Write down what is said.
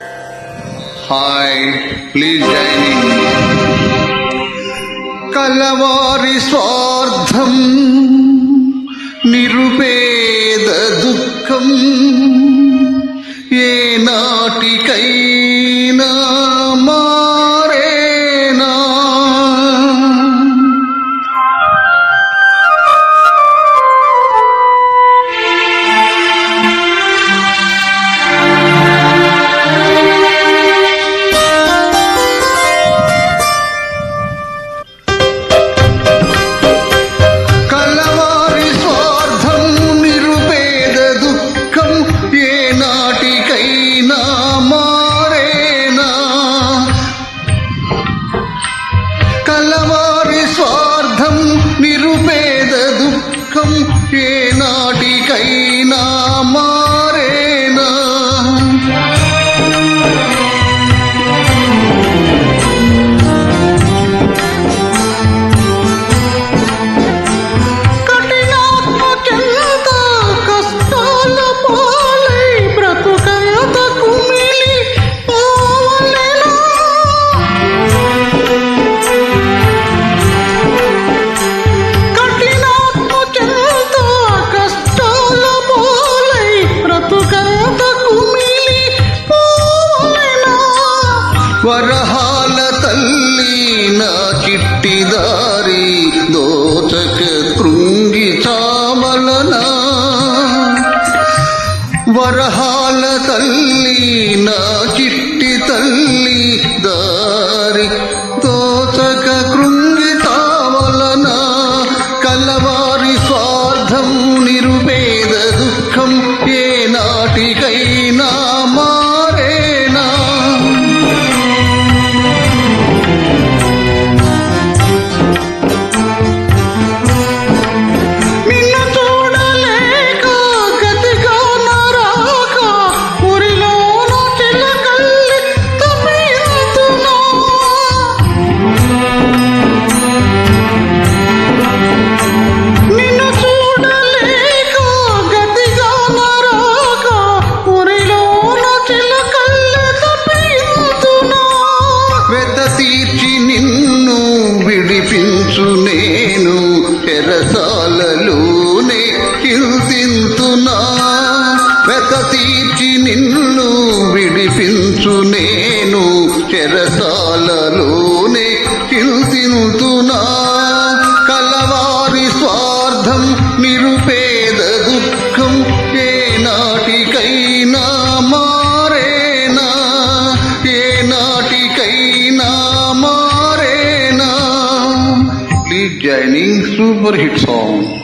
Hi please join కలవారి స్వార్థం నిరుపేద దుఃఖం. స్వార్థం నిరుపేద దుఃఖం వరహాల తల్లి నా చిట్టిదారి దోచక కృంగి చామలనా. వరహాల తల్లి నా చిట్టి చెరసాలలోనే కిల్తింతునా వెత తీర్చి నిన్ను విడిపించు నేను. చెరసాలలోనే కిల్తింతునా కలవారి స్వార్థం నిరుపే Joining super hit song.